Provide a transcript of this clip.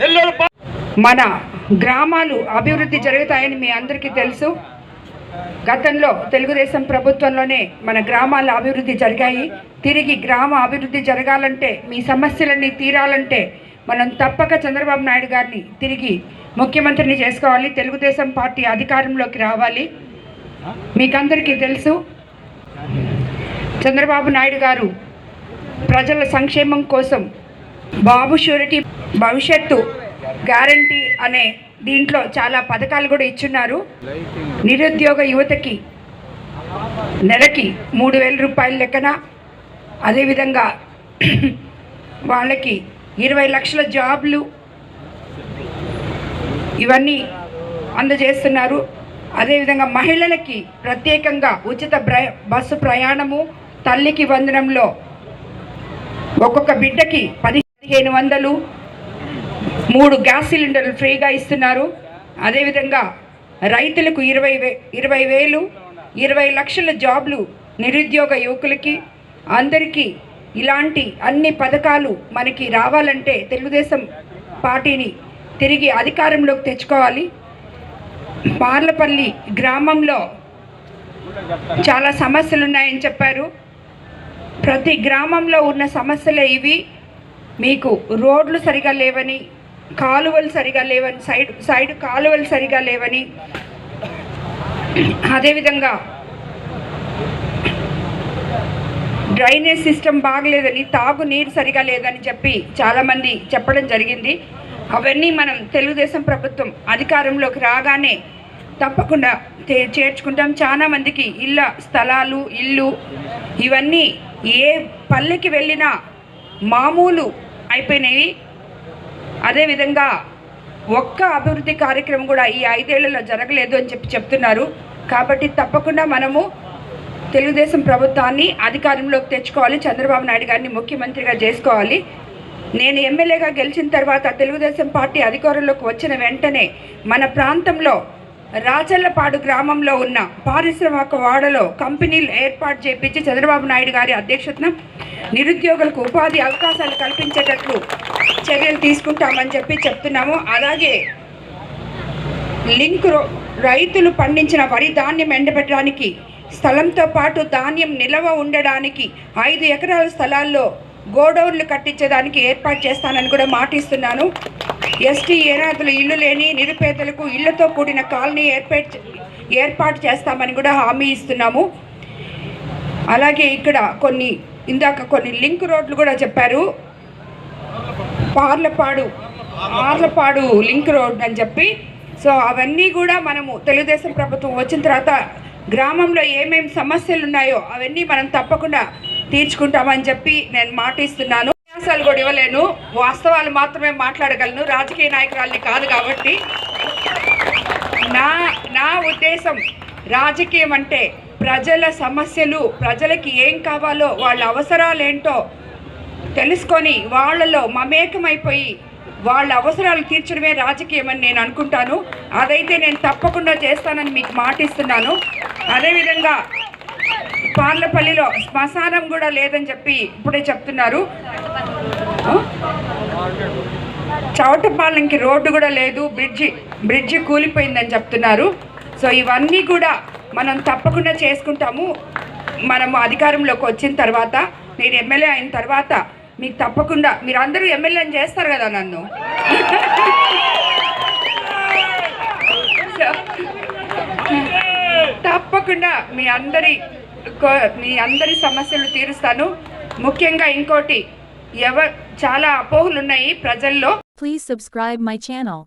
నెల్లూరు మన గ్రామాలు అభివృద్ధి జరుగుతాయని మీ అందరికీ తెలుసు. గతంలో తెలుగుదేశం ప్రభుత్వంలోనే మన గ్రామాల అభివృద్ధి జరిగాయి. తిరిగి గ్రామ అభివృద్ధి జరగాలంటే మీ సమస్యలన్నీ తీరాలంటే మనం తప్పక చంద్రబాబు నాయుడు గారిని తిరిగి ముఖ్యమంత్రిని చేసుకోవాలి. తెలుగుదేశం పార్టీ అధికారంలోకి రావాలి. మీకందరికీ తెలుసు. చంద్రబాబు నాయుడు గారు ప్రజల సంక్షేమం కోసం బాబు షూరిటీ భవిష్యత్తు గ్యారంటీ అనే దీంట్లో చాలా పథకాలు కూడా ఇచ్చున్నారు. నిరుద్యోగ యువతకి నెలకి మూడు వేల రూపాయల లెక్కన అదేవిధంగా వాళ్ళకి ఇరవై లక్షల జాబ్లు ఇవన్నీ అందజేస్తున్నారు. అదేవిధంగా మహిళలకి ప్రత్యేకంగా ఉచిత బస్సు ప్రయాణము తల్లికి వందనంలో ఒక్కొక్క బిడ్డకి పది పదిహేను వందలు మూడు గ్యాస్ సిలిండర్లు ఫ్రీగా ఇస్తున్నారు. అదేవిధంగా రైతులకు ఇరవై వే ఇరవై వేలు ఇరవై లక్షల జాబ్లు నిరుద్యోగ యువకులకి అందరికీ ఇలాంటి అన్ని పథకాలు మనకి రావాలంటే తెలుగుదేశం పార్టీని తిరిగి అధికారంలోకి తెచ్చుకోవాలి. పార్లపల్లి గ్రామంలో చాలా సమస్యలు ఉన్నాయని చెప్పారు. ప్రతి గ్రామంలో ఉన్న సమస్యలే ఇవి. మీకు రోడ్లు సరిగా లేవని కాలువలు సరిగా లేవని సైడ్ సైడ్ కాలువలు సరిగా లేవని అదేవిధంగా డ్రైనేజ్ సిస్టమ్ బాగలేదని తాగునీరు సరిగా లేదని చెప్పి చాలామంది చెప్పడం జరిగింది. అవన్నీ మనం తెలుగుదేశం ప్రభుత్వం అధికారంలోకి రాగానే తప్పకుండా చేర్చుకుంటాం. చాలామందికి ఇళ్ళ స్థలాలు ఇల్లు ఇవన్నీ ఏ పల్లెకి వెళ్ళినా మామూలు అయిపోయినాయి. అదేవిధంగా ఒక్క అభివృద్ధి కార్యక్రమం కూడా ఈ ఐదేళ్ళలో జరగలేదు అని చెప్పి చెప్తున్నారు. కాబట్టి తప్పకుండా మనము తెలుగుదేశం ప్రభుత్వాన్ని అధికారంలోకి తెచ్చుకోవాలి. చంద్రబాబు నాయుడు గారిని ముఖ్యమంత్రిగా చేసుకోవాలి. నేను ఎమ్మెల్యేగా గెలిచిన తర్వాత తెలుగుదేశం పార్టీ అధికారంలోకి వచ్చిన వెంటనే మన ప్రాంతంలో రాచల్లపాడు గ్రామంలో ఉన్న పారిశ్రామిక వాడలో కంపెనీలు ఏర్పాటు చేపించి చంద్రబాబు నాయుడు గారి అధ్యక్షతన నిరుద్యోగులకు ఉపాధి అవకాశాలు కల్పించేటట్లు చర్యలు తీసుకుంటామని చెప్పి చెప్తున్నాము. అలాగే లింక్ రో- రైతులు పండించిన వరి ధాన్యం ఎండబెట్టడానికి స్థలంతో పాటు ధాన్యం నిల్వ ఉండడానికి ఐదు ఎకరాల స్థలాల్లో గోడౌన్లు కట్టించడానికి ఏర్పాటు చేస్తానని కూడా మాటిస్తున్నాను. ఎస్టీ ఏనాదులు ఇల్లు లేని నిరుపేదలకు ఇళ్ళతో కూడిన కాలనీ ఏర్పాటు ఏర్పాటు చేస్తామని కూడా హామీ ఇస్తున్నాము. అలాగే ఇక్కడ కొన్ని ఇందాక కొన్ని లింక్ రోడ్లు కూడా చెప్పారు. పార్లపాడు పార్లపాడు లింక్ రోడ్ అని చెప్పి. సో అవన్నీ కూడా మనము తెలుగుదేశం ప్రభుత్వం వచ్చిన తర్వాత గ్రామంలో ఏమేమి సమస్యలు ఉన్నాయో అవన్నీ మనం తప్పకుండా తీర్చుకుంటామని చెప్పి నేను మాటిస్తున్నాను. ఉపన్యాసాలు కూడా ఇవ్వలేను. వాస్తవాలు మాత్రమే మాట్లాడగలను. రాజకీయ నాయకురాలని కాదు కాబట్టి. నా నా ఉద్దేశం రాజకీయం అంటే ప్రజల సమస్యలు ప్రజలకి ఏం కావాలో వాళ్ళ అవసరాలేంటో తెలుసుకొని వాళ్ళలో మమేకమైపోయి వాళ్ళ అవసరాలు తీర్చడమే రాజకీయం అని నేను అనుకుంటాను. అదైతే నేను తప్పకుండా చేస్తానని మీకు మాటిస్తున్నాను. అదేవిధంగా పార్లపల్లిలో శ్మశానం కూడా లేదని చెప్పి ఇప్పుడే చెప్తున్నారు? చౌటపాలెంకి రోడ్డు కూడా లేదు బ్రిడ్జి బ్రిడ్జి కూలిపోయిందని చెప్తున్నారు. సో ఇవన్నీ కూడా మనం తప్పకుండా చేసుకుంటాము. మనము అధికారంలోకి వచ్చిన తర్వాత నేను ఎమ్మెల్యే అయిన తర్వాత మీకు తప్పకుండా మీరు అందరూ ఎమ్మెల్యేని చేస్తారు కదా నన్ను. సో, తప్పకుండా మీ అందరి కో- మీ అందరి సమస్యలు తీరుస్తాను. ముఖ్యంగా ఇంకోటి ఎవ చాలా అపోహలు ఉన్నాయి ప్రజల్లో. Please subscribe my channel